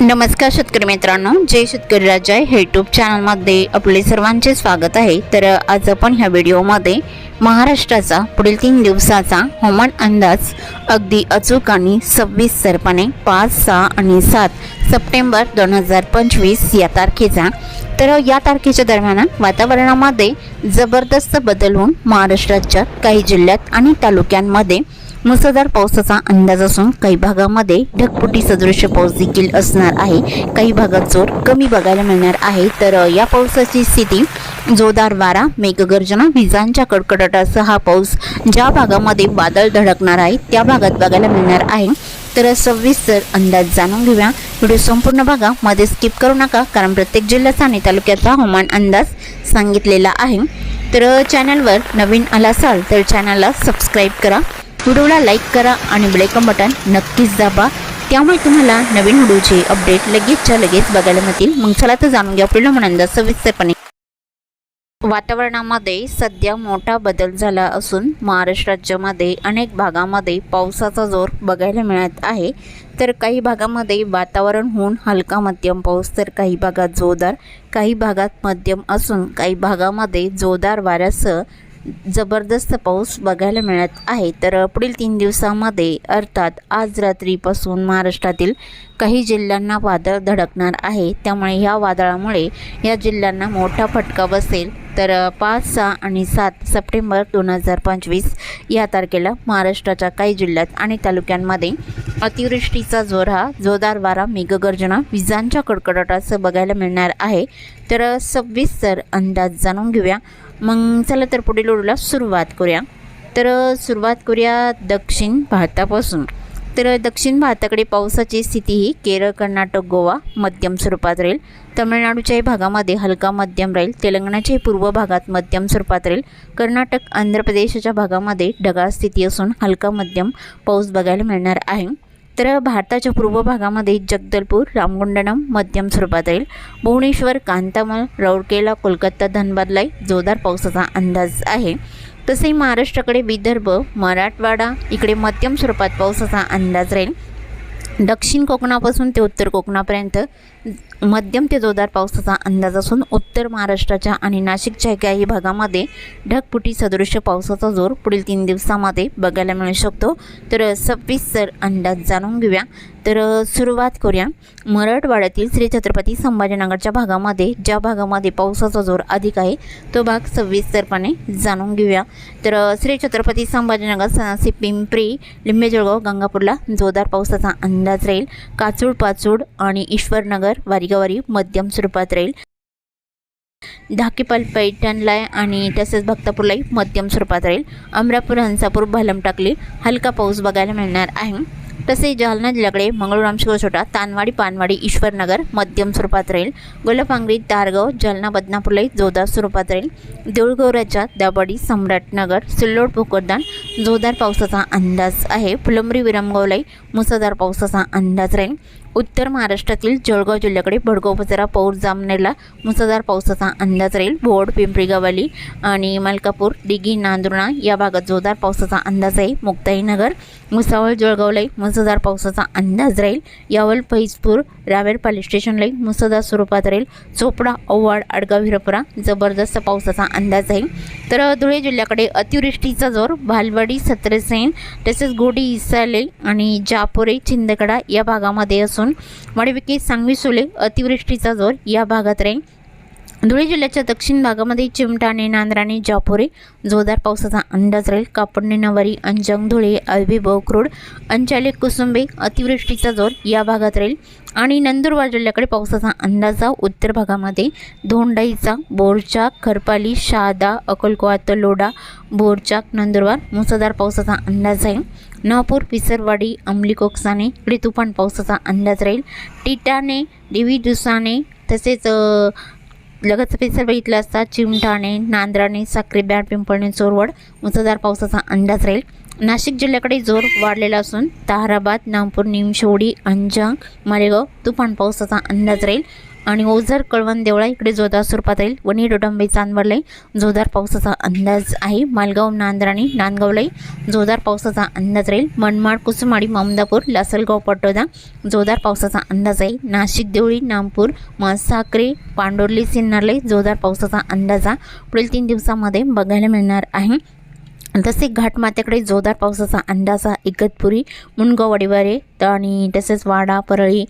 नमस्कार शेतकरी मित्रांनो जय शेतकरी राजा हे यूट्यूब चॅनलमध्ये आपले सर्वांचे स्वागत आहे. तर आज आपण ह्या व्हिडिओमध्ये महाराष्ट्राचा पुढील तीन दिवसाचा हवामान अंदाज अगदी अचूक आणि सव्वीस सरपणे पाच सहा आणि सात सप्टेंबर दोन हजार पंचवीस या तारखेचा. तर या तारखेच्या दरम्यान वातावरणामध्ये जबरदस्त बदल होऊन महाराष्ट्राच्या काही जिल्ह्यात आणि तालुक्यांमध्ये मुसळधार पावसाचा अंदाज असून काही भागामध्ये ढगफुटी सदृश पाऊस देखील असणार आहे. काही भागात जोर कमी बघायला मिळणार आहे. तर या पावसाची स्थिती जोरदार वारा मेघगर्जना विजांच्या कडकडाटासह हा पाऊस ज्या भागामध्ये वादळ धडकणार आहे त्या भागात बघायला मिळणार आहे. तर सविस्तर अंदाज जाणून घेऊया. व्हिडिओ संपूर्ण भागामध्ये स्किप करू नका कारण प्रत्येक जिल्ह्याचा आणि तालुक्याचा हवामान अंदाज सांगितलेला आहे. तर चॅनलवर नवीन आला असाल तर चॅनलला सबस्क्राईब करा. व्हिडिओला लाईक करा आणि बेलायकन बटन नक्कीच दाबा. त्यामुळे तुम्हाला नवीन व्हिडिओचे अपडेट लगेचच्या लगेच बघायला मिळतील. मग चला तर जाणून घ्या आपल्याला म्हणा सविस्तरपणे. वातावरणामध्ये सध्या मोठा बदल झाला असून महाराष्ट्र राज्यामध्ये अनेक भागामध्ये पावसाचा जोर बघायला मिळत आहे. तर काही भागामध्ये वातावरण होऊन हलका मध्यम पाऊस तर काही भागात जोरदार काही भागात मध्यम असून काही भागामध्ये जोरदार वाऱ्यासह जबरदस्त पाऊस बघायला मिळत आहे. तर पुढील तीन दिवसामध्ये अर्थात आज रात्रीपासून महाराष्ट्रातील काही जिल्ह्यांना वादळ धडकणार आहे. त्यामुळे ह्या वादळामुळे या जिल्ह्यांना मोठा फटका बसेल. तर पाच सहा आणि सात सप्टेंबर दोन हजार पंचवीस या तारखेला महाराष्ट्राच्या काही जिल्ह्यात आणि तालुक्यांमध्ये अतिवृष्टीचा जोर हा जोरदार वारा मेघगर्जना विजांच्या कडकडाटासह बघायला मिळणार आहे. तर सविस्तर अंदाज जाणून घेऊया. मग चला तर पुढील ओढूला सुरुवात करूया. तर सुरुवात करूया दक्षिण भारतापासून. तर दक्षिण भारताकडे पावसाची स्थिती ही केरळ कर्नाटक गोवा मध्यम स्वरूपात राहील. तमिळनाडूच्याही भागामध्ये हलका मध्यम राहील. तेलंगणाच्याही पूर्व भागात मध्यम स्वरूपात राहील. कर्नाटक आंध्र प्रदेशाच्या भागामध्ये ढगाळ स्थिती असून हलका मध्यम पाऊस बघायला मिळणार आहे. तर भारताच्या पूर्व भागामध्ये जगदलपूर रामगुंडनम मध्यम स्वरूपात राहील. भुवनेश्वर कांतामल राऊरकेला कोलकाता धनबादलाही जोरदार पावसाचा अंदाज आहे. तसेही महाराष्ट्राकडे विदर्भ मराठवाडा इकडे मध्यम स्वरूपात पावसाचा अंदाज राहील. दक्षिण कोकणापासून ते उत्तर कोकणापर्यंत मध्यम ते जोरदार पावसाचा अंदाज असून उत्तर महाराष्ट्राच्या आणि नाशिकच्या काही भागामध्ये ढगपुटी सदृश्य पावसाचा जोर पुढील तीन दिवसामध्ये बघायला मिळू शकतो. तर सविस्तर अंदाज जाणून घेऊया. तर सुरुवात करूया. मराठवाड्यातील श्री छत्रपती संभाजीनगरच्या भागामध्ये ज्या भागामध्ये पावसाचा जोर अधिक आहे तो भाग सविस्तरपणे जाणून घेऊया. तर श्री छत्रपती संभाजीनगर सनासी पिंपरी लिंबेजळगाव गंगापूरला जोरदार पावसाचा अंदाज राहील. काचूड पाचूड आणि ईश्वरनगर वारीगावारी मध्यम स्वरूपात राहील. धाकीपाल पैठणला आणि तसेच भक्तापूरलाही मध्यम स्वरूपात राहील. अमरापूर हंसापूर भालम टाकली हलका पाऊस बघायला मिळणार आहे. तसेच जालना जिल्ह्याकडे मंगळूराम छोटा तानवाडी पानवाडी ईश्वरनगर मध्यम स्वरूपात राहील. गोलापांगरी तारगाव जालना बदनापूरलाही जोरदार स्वरूपात राहील. देऊळगौऱ्याच्या दाबाडी सम्राटनगर सिल्लोड भोकरदान जोरदार पावसाचा अंदाज आहे. फुलंबरी विरमगावलाही मुसळधार पावसाचा अंदाज राहील. उत्तर महाराष्ट्रातील जळगाव जिल्ह्याकडे भडगाव बजारा पौर जामनेरला मुसळधार पावसाचा अंदाज राहील. भोड पिंपरी गवाली आणि मलकापूर दिघी नांदुर्णा या भागात जोरदार पावसाचा अंदाज आहे. मुक्ताईनगर मुसावळ जळगावलाही मुसळधार पावसाचा अंदाज राहील. यावल फैजपूर रावेर स्टेशनलाही मुसळधार स्वरूपात राहील. चोपडा ओवाड आडगाव हिरपुरा जबरदस्त पावसाचा अंदाज आहे. तर धुळे जिल्ह्याकडे अतिवृष्टीचा जोर भालवाडी सत्रसेन तसेच गोडी इसाले आणि जापोरे चिंदकडा या भागामध्ये असून वडविके सांगवी सुले अतिवृष्टीचा जोर या भागात राहील. धुळे जिल्ह्याच्या दक्षिण भागामध्ये चिमटाणे नांद्राणे जापोरे जोरदार पावसाचा अंदाज राहील. कापडणे नवारी अंजंग धुळे अळबी बोकरोड अंचाले कुसुंबे अतिवृष्टीचा जोर या भागात राहील. आणि नंदुरबार जिल्ह्याकडे पावसाचा अंदाजा उत्तर भागामध्ये धोंडाईचा बोरचाक खरपाली शहादा अकोलकोवा तलोडा बोरचाक नंदुरबार मुसळधार पावसाचा अंदाज आहे नवापूर पिसरवाडी अंमली कोकसाने इकडे तुफान पावसाचा अंदाज राहील. टिटाने देवी दुसाने तसेच लगत लगतचा परिसर बघितला असता चिमठाणे नांद्राणे साखरे बॅट पिंपळणे चोरवड मुसळधार पावसाचा अंदाज राहील. नाशिक जिल्ह्याकडे जोर वाढलेला असून ताहराबाद नागपूर निमशेवडी अंजांग मालेगाव तुफान पावसाचा अंदाज राहील. आणि ओझर कळवण देवळा इकडे जोरदार स्वरूपात राहील. वणी डोडंबे चांदवडलाही जोरदार पावसाचा अंदाज आहे. मालगाव नांद्राणी नांदगावलाही जोरदार पावसाचा अंदाज राहील. मनमाड कुसुमाडी ममदापूर लासलगाव पटोदा जोरदार पावसाचा अंदाज आहे. नाशिक देवळी नामपूर साक्रे पांडोर्ली सिन्नरलाही जोरदार पावसाचा अंदाज हा पुढील तीन दिवसामध्ये बघायला मिळणार आहे. तसेच घाटमात्याकडे जोरदार पावसाचा अंदाज हा इगतपुरी मुनगाव वडिवारे आणि तसेच वाडा परळी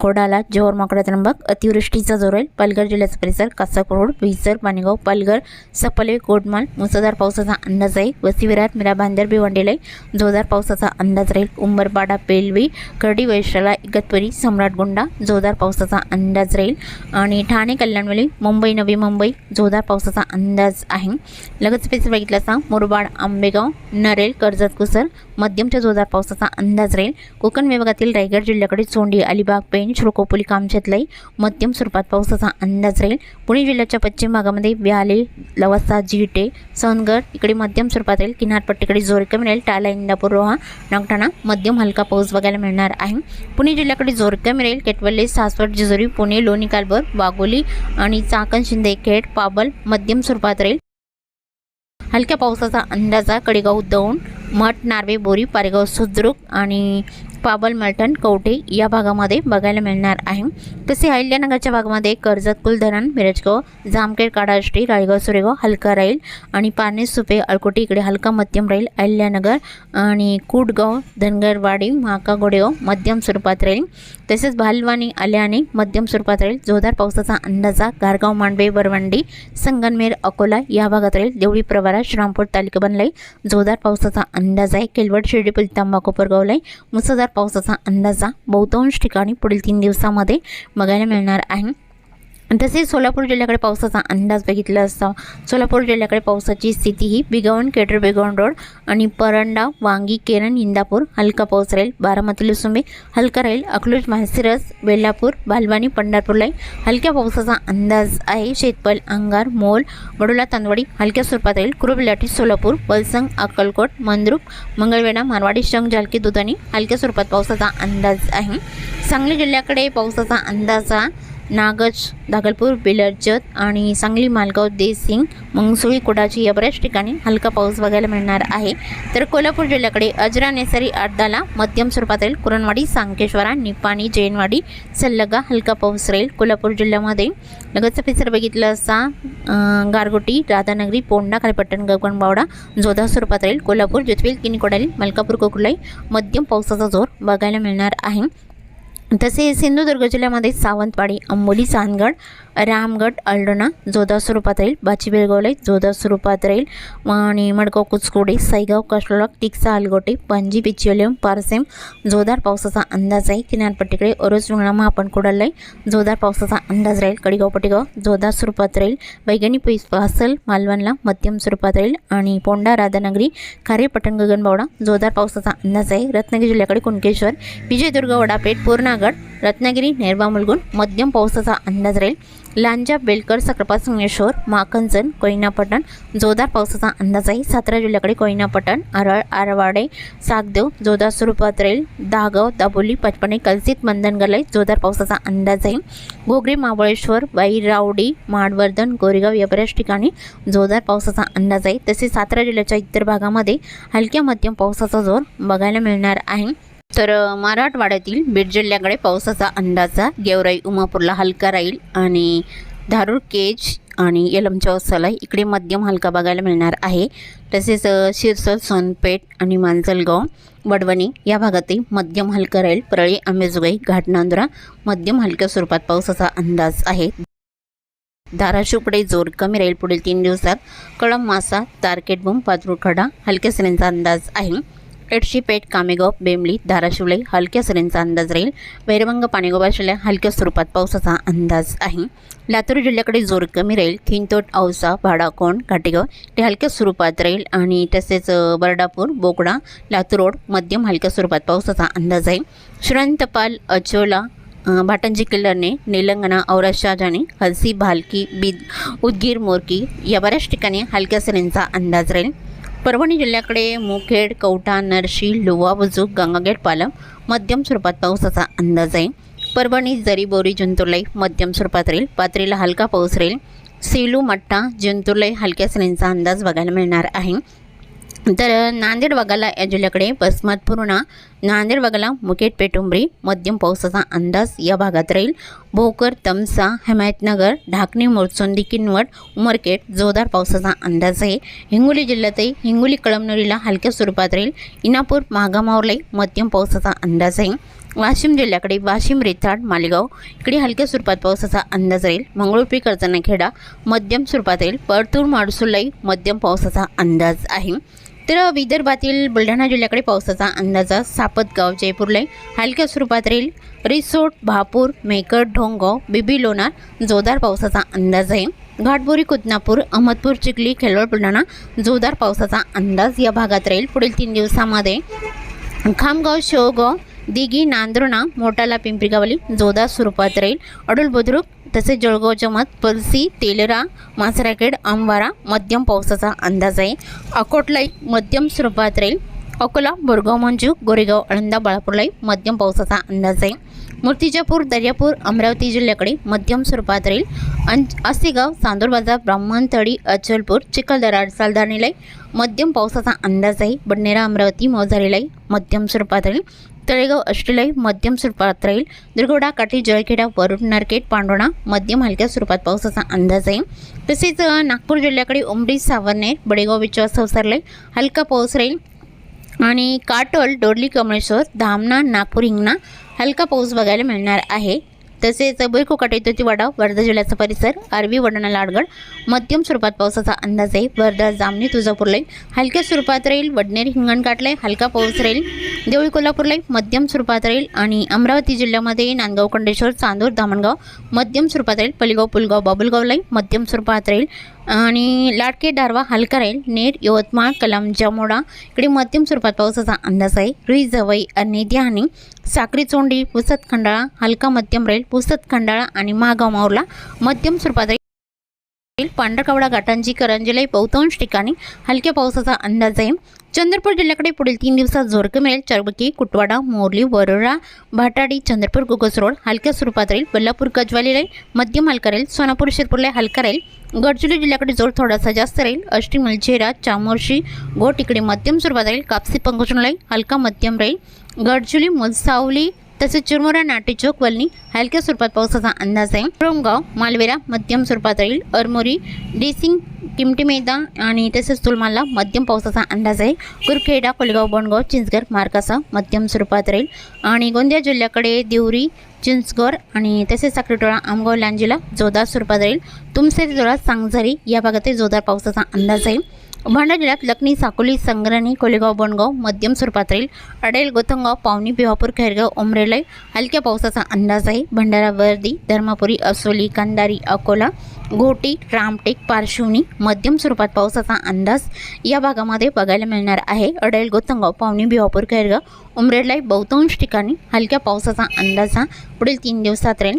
कोडाला जोर माकडा त्र्यंबक अतिवृष्टीचा जोर राहील पालघर जिल्ह्याचा परिसर कासाक रोड विसर पाणीगाव पालघर सपले कोटमाल मुसळधार पावसाचा अंदाज आहे वसिविरात मिरा मिरा बांदर भिवंडीला जोरदार पावसाचा अंदाज राहील. उंबरपाडा पेलवी करडी वैशाला इगतपुरी सम्राटगोंडा जोरदार पावसाचा अंदाज राहील. आणि ठाणे कल्याणवेली मुंबई नवी मुंबई जोरदार पावसाचा अंदाज आहे. लगेच पैसे बघितलं असा मुरबाड आंबेगाव नरेल कर्जत कुसर मध्यमच्या जोरदार पावसाचा अंदाज राहील. कोकण विभागातील रायगड जिल्ह्याकडे चोंडी अलिबाग पेण श्रोकोपोली कामशेतलाई मध्यम स्वरूपात पावसाचा अंदाज राहील. पुणे जिल्ह्याच्या पश्चिम भागामध्ये व्याले लवासा जिटे सनगड इकडे मध्यम स्वरूपात राहील. किनारपट्टीकडे जोर कमी राहील. टाला इंदापूर रोहा नागठाणा मध्यम हलका पाऊस बघायला मिळणार आहे. पुणे जिल्ह्याकडे जोर कमी राहील. केटवल्ले सासवड जेजुरी पुणे लोणी कालबर वाघोली आणि चाकण शिंदे खेड पाबल मध्यम स्वरूपात राहील. हलक्या पावसाचा अंदाजा कडेगाव दौंड मठ नार्वे बोरी पारेगाव सुद्रुक आणि पाबल मलटण कवठे या भागामध्ये बघायला मिळणार आहे. तसे अहिल्यानगरच्या भागामध्ये कर्जत कुलधरण मिरजगाव जामखेड काडाष्टी रायगाव सुरेगाव हलका राहील आणि पाने सुपे अळकोटी इकडे हलका मध्यम राहील. अहिल्यानगर आणि कुडगाव धनगरवाडी महाका गोडेगाव मध्यम स्वरूपात राहील. तसेच भालवानी आल्याने मध्यम स्वरूपात राहील. जोरदार पावसाचा अंदाजा गारगाव मांडवे वरवंडी संगनमेर अकोला या भागात राहील. देवळी प्रवारा श्रामपूर तालुका बनलाई जोरदार पावसाचा अंदाज आहे. केलवड शिर्डीपुल तांबा कोपरगावलाई मुसळधार पावसाचा अंदाजा बहुतांश ठिकाणी पुढील तीन दिवसामध्ये बघायला मिळणार आहे. तसेच सोलापूर जिल्ह्याकडे पावसाचा अंदाज बघितला असता सोलापूर जिल्ह्याकडे पावसाची स्थिती ही बिगवण केटर बेगवण रोड आणि परंडा वांगी केरन इंदापूर हलका पाऊस राहील बारामती लुसुंबे हलका राहील अकलूज माहिसिरस बेल्लापूर बालवानी पंढरपूरला हलक्या पावसाचा अंदाज आहे शेतपल अंगार मोल बडोला तांदवाडी हलक्या स्वरूपात राहील. कुरुबलाठी सोलापूर वलसंग अक्कलकोट मंद्रुप मंगळवेढा मारवाडी शंग जालकी दुधानी हलक्या स्वरूपात पावसाचा अंदाज आहे. सांगली जिल्ह्याकडे पावसाचा अंदाज हा नागज दागलपूर बिलर्जत आणि सांगली मालगाव देसिंग मंगसुळी कुडाची या बऱ्याच ठिकाणी हलका पाऊस बघायला मिळणार आहे. तर कोल्हापूर जिल्ह्याकडे अजरा नेसरी आडदाला मध्यम स्वरूपात राहील कुरणवाडी सांकेश्वरा निपाणी जैनवाडी सल्लगा हलका पाऊस राहील कोल्हापूर जिल्ह्यामध्ये. लगतचा पिसर बघितलं असता गारगोटी राधानगरी पोंडा खालीपट्टण गगनबावडा जोधा स्वरूपात राहील कोल्हापूर ज्योतिवेल किनीकोडाली मलकापूर कोकुलाई मध्यम पावसाचा जोर बघायला मिळणार आहे. तसे सिंधुदुर्ग जिल्ह्यामध्ये सावंतवाडी अंबोली सानगड रामगड अल्डोना जोधा स्वरूपात राहील बाची बेळगावला जोरदार स्वरूपात राहील आणि मडगाव कुचकोडे साईगाव कष्टलॉक टिक्सा अलगोटे पणजी पिचिओलियम पारसेम जोरदार पावसाचा अंदाज आहे. किनारपट्टीकडे ओरोज रुग्णा महापण कोडालाई जोरदार पावसाचा अंदाज राहील. कडेगाव पटेगाव जोरदार स्वरूपात राहील. वैगणी पैस पासल मालवणला मध्यम स्वरूपात राहील. आणि पोंडा राधानगरी खारे पटण गगनबावडा जोरदार पावसाचा अंदाज आहे. रत्नागिरी जिल्ह्याकडे कुणकेश्वर विजयदुर्ग वडापेठ पूर्णागड रत्नागिरी नेरवा मुलगुण मध्यम पावसाचा अंदाज राहील. लांजा बेलकर सक्रपा संगमेश्वर माखनजन कोयनापटण जोरदार पावसाचा अंदाज आहे. सातारा जिल्ह्याकडे कोयनापटण आरळ आरवाडे सागदेव जोरदार स्वरूपात राहील. दहागाव दाबोली पचपणे कलसित मंदनगरलाई जोरदार पावसाचा अंदाज आहे. घोगरी महाबळेश्वर वाईरावडी माडवर्धन गोरेगाव या बऱ्याच ठिकाणी जोरदार पावसाचा अंदाज आहे. तसेच सातारा जिल्ह्याच्या इतर भागामध्ये हलक्या मध्यम पावसाचा जोर बघायला मिळणार आहे. तर मराठवाड्यातील बीड जिल्ह्याकडे पावसाचा अंदाजा गेवराई उमापूरला हलका राहील आणि धारूर केज आणि यलमच्या वसाला इकडे मध्यम हलका बघायला मिळणार आहे. तसेच अ, सोनपेठ आणि मांजलगाव वडवणी या भागातही मध्यम हलका राहील. परळी आंबेजोगाई घाटनांदुरा मध्यम हलक्या स्वरूपात पावसाचा अंदाज आहे. धाराशिवकडे जोर कमी राहील. पुढील तीन दिवसात कळम मासा तारकेटबूम पातुरखडा हलक्या सरींचा अंदाज आहे. एडशीपेठ कामेगाव बेंबली धाराशिवलाई हलक्या सरींचा अंदाज राहील वैरवंग पाणीगोबा जिल्ह्यात हलक्या स्वरूपात पावसाचा अंदाज आहे लातूर जिल्ह्याकडे जोर कमी राहील थिंतोट औसा भाडाकोण घाटेगाव ते हलक्या स्वरूपात राहील आणि तसेच बरडापूर बर्डापूर बोकडा लातूर रोड मध्यम हलक्या स्वरूपात पावसाचा अंदाज आहे श्रंतपाल अचोला भाटंजी किल्लरने निलंगणा औरत शहाजाने हलसी भालकी बीद उदगीर मोरकी या बऱ्याच ठिकाणी हलक्या सरींचा अंदाज राहील परभणी जिल्ह्याकडे मुखेड कवठा नरशी लोहा बुजुक गंगागेट पालम मध्यम स्वरूपात पावसाचा अंदाज आहे. परभणी जरी बोरी जिंतुर्लाई मध्यम स्वरूपात राहील. पात्रीला हलका पाऊस राहील. सेलू मट्टा जिंतुर्लाई हलक्या सरींचा अंदाज बघायला मिळणार आहे. तर नांदेड भागाला या जिल्ह्याकडे बसमत पूर्णा नांदेड भागाला मुकेट पेटुंबरी मध्यम पावसाचा अंदाज या भागात राहील. भोकर तमसा हिमायतनगर ढाकणी मोरचोंदी किनवट उमरकेट जोरदार पावसाचा अंदाज आहे. हिंगोली जिल्ह्यातही हिंगोली कळमनुरीला हलक्या स्वरूपात राहील. इनापूर महागामावरलाही मध्यम पावसाचा अंदाज आहे. वाशिम जिल्ह्याकडे वाशिम रेताड मालेगाव इकडे हलक्या स्वरूपात पावसाचा अंदाज राहील. मंगळुपी कर्जनाखेडा मध्यम स्वरूपात राहील. परतूर माडसुलाई मध्यम पावसाचा अंदाज आहे. तर विदर्भातील बुलढाणा जिल्ह्याकडे पावसाचा अंदाज सापतगाव जयपूरला. हलक्या स्वरूपात राहील रिसोड भापूर मेकड ढोंगाव बिबी लोणार जोरदार पावसाचा अंदाज आहे. घाटबोरी कुदनापूर अहमदपूर चिखली खेळवड बुलढाणा जोरदार पावसाचा अंदाज या भागात राहील पुढील तीन दिवसामध्ये. खामगाव शेवगाव दिघी नांदुर्णा मोटाला पिंपरीगावली जोदा स्वरूपात राहील. अडुल बुद्रुक तसेच जळगाव चमत पलसी तेलरा मासराखेड अंबारा मध्यम पावसाचा अंदाज आहे. अकोटलाई मध्यम स्वरूपात राहील. अकोला बोरगाव मंजू गोरेगाव आळंदा बाळापूरलाई मध्यम पावसाचा अंदाज आहे. मूर्तिजापूर दर्यापूर अमरावती जिल्ह्याकडे मध्यम स्वरूपात राहील. अं आसेगाव चांदूरबाजार ब्राह्मणतळी अचलपूर चिखलदरा सालदाणीलाई मध्यम पावसाचा अंदाज आहे. बडनेरा अमरावती मोजारीलाई मध्यम स्वरूपात राहील. तळेगाव अष्टलय मध्यम स्वरूपात राहील. दुर्गोडा काठी जळखेडा वरुण नरकेट पांडोणा मध्यम हलक्या स्वरूपात पावसाचा अंदाज आहे. तसेच नागपूर जिल्ह्याकडे उमडी सावरनेर बडेगाव विश्वास संसारलय हलका पाऊस राहील. आणि काटोल डोरली कमळेश्वर धामणा नागपूर हिंगणा हलका पाऊस बघायला मिळणार आहे. तसेच बैकोकाटे वाडा वर्धा जिल्ह्याचा परिसर आरवी वडणा लाडगड मध्यम स्वरूपात पावसाचा अंदाज आहे. वर्धा जामणी तुळजापूरलाई हलक्या स्वरूपात राहील वडनेर हिंगणघाटलाई हलका पाऊस राहील. देवळी कोल्हापूरलाई मध्यम स्वरूपात राहील आणि अमरावती जिल्ह्यामध्ये नांदगाव कंडेश्वर चांदूर धामणगाव मध्यम स्वरूपात राहील. पलिगाव पुलगाव बाबुलगावलाई मध्यम स्वरूपात राहील. आणि लाडके डारवा हलका राहील नेर यवतमाळ कलाम जामोडा इकडे मध्यम स्वरूपात पावसाचा अंदाज आहे. रुई जवई आणि ध्यानी साक्री चोंडी पुसत खंडाळा हलका मध्यम राहील पुसत खंडाळा आणि मागाव माऊरला मध्यम स्वरूपात राहील पांढरकवडा घाटांची करंजीलाही बहुतांश ठिकाणी हलक्या पावसाचा अंदाज आहे. चंद्रपूर जिल्ह्याकडे पुढील तीन दिवसात झोडकं मिळेल. चरबकी कुटवाडा मोरली वरोरा भाटाडी चंद्रपूर गुगस रोड हलक्या स्वरूपात राहील. बल्लापूर गजवाली राहील मध्यम हलका राहील. सोनापूर शिरपूरला हलका राहील. गडचिरोली जिल्ह्याकडे जोर थोडासा जास्त राहील. अष्टी मलझेरा चामोर्शी गोट इकडे मध्यम स्वरूपात राहील. कापसी पंकजनलाई हलका मध्यम राहील. गडचिरोली मुलसावली तसेच चिरमुरा नाटेचौक वलनी हलक्या स्वरूपात पावसाचा अंदाज आहे. रोमगाव मालवेरा मध्यम स्वरूपात राहील. अरमोरी डेसिंग किमटीमेदा आणि तसेच तुलमाला मध्यम पावसाचा अंदाज आहे. कुरखेडा कोलगाव बोंडगाव चिंचगर मार्कासा मध्यम स्वरूपात राहील. आणि गोंदिया जिल्ह्याकडे देवरी चिंचगड आणि तसेच साखरेटोळा आमगाव लांजीला जोरदार स्वरूपात राहील. तुमसे जोरात सांगझरी या भागातही जोरदार पावसाचा अंदाज आहे. भांडा जिल्ह्यात लखनी साकोली संग्रणी कोलेगाव बनगाव मध्यम स्वरूपात राहील. अडेल गोथंगाव पावनी भिवापूर खैरगाव उमरेलाई हलक्या पावसाचा अंदाज आहे भंडारा वर्दी धर्मापुरी असोली कंदारी अकोला घोटी रामटेक पारशिवनी मध्यम स्वरूपात पावसाचा अंदाज या भागामध्ये बघायला मिळणार आहे. अडेल गोथंगाव पावनी भिवापूर खैरगाव उमरेडलाई बहुतांश ठिकाणी हलक्या पावसाचा अंदाज हा पुढील तीन दिवसात राहील.